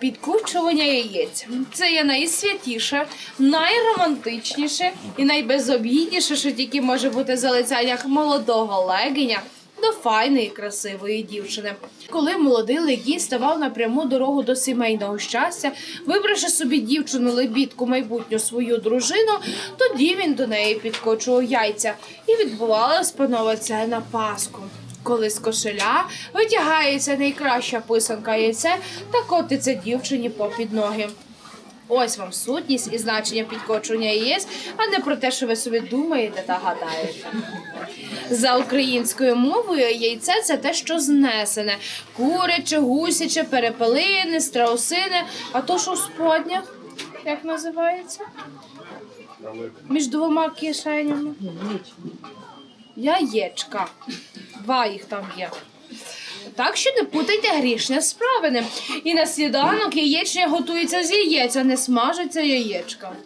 Підкручування яєць. Це є найсвятіше, найромантичніше і найбезобідніше, що тільки може бути залицяннях молодого легеня до файної, красивої дівчини. Коли молодий легінь ставав на пряму дорогу до сімейного щастя, вибравши собі дівчину лебідку, майбутню свою дружину, тоді він до неї підкочував яйця, і відбувалось панове це на Пасху. Коли з кошеля витягається найкраща писанка яйце та котиться дівчині попід ноги. Ось вам сутність і значення підкочування яєць, а не про те, що ви собі думаєте та гадаєте. За українською мовою яйце це те, що знесене: куряче, гусяче, перепелине, страусине, а то що в споднях, як називається? Між двома кишенями. Яєчка. Два їх там є. Так що не путайте грішне з правильним. І на сніданок яєчня готується з яєць, а не смажиться яєчка.